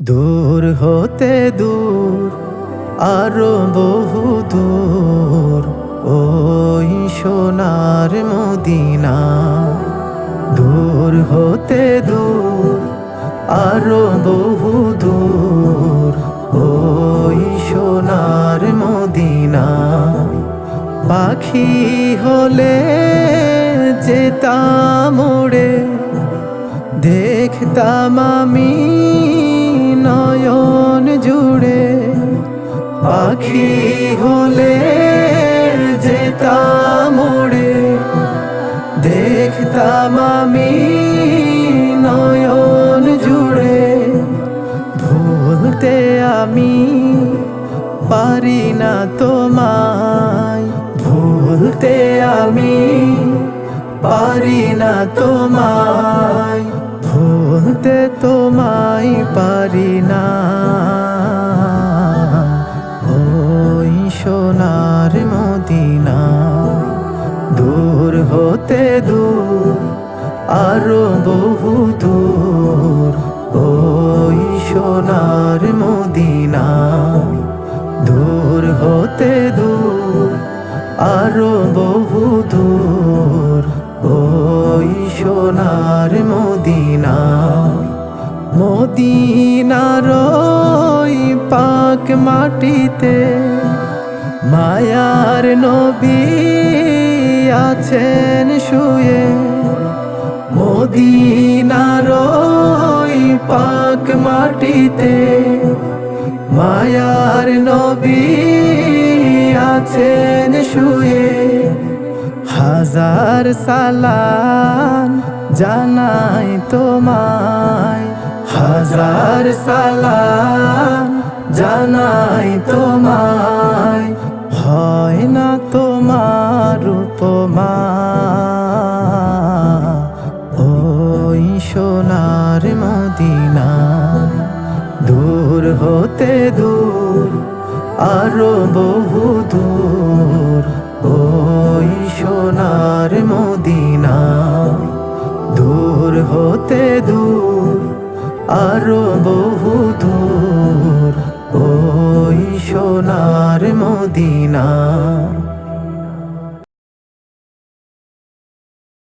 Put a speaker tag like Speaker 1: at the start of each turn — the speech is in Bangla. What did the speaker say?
Speaker 1: দূর হতে দূর, আরও বহু দূর। ওই সোনার মদিনা, দূর হতে দূর, আরও বহু দূর। ওই সোনার মদিনা, পাখি হলে যেতাম দেখতাম আমি পাখি হলে যেতাম উড়ে দেখতাম আমি নয়ন জুড়ে। ভুলতে আমি পারি না তোমায়, ভুলতে আমি পারি না তোমায়। হতে দূর, আরও বহু দূর। ওই সোনার মদিনা, দূর হতে দূর, আরও বহু দূর। ওই সোনার মদিনা মদিনার পাক মাটিতে, মায়ার নবী আছেন শুয়ে, মদিনার পাক মাটিতে মায়ার নবী আছেন শুয়ে। হাজার সালাম জানাই তোমায়, হাজার সালাম জানাই তোমায়। হতে দূর, আরও বহু দূর। ওই সোনার মদিনা দূর হতে দূর, আরও বহু দূর। ওই সোনার মদিনা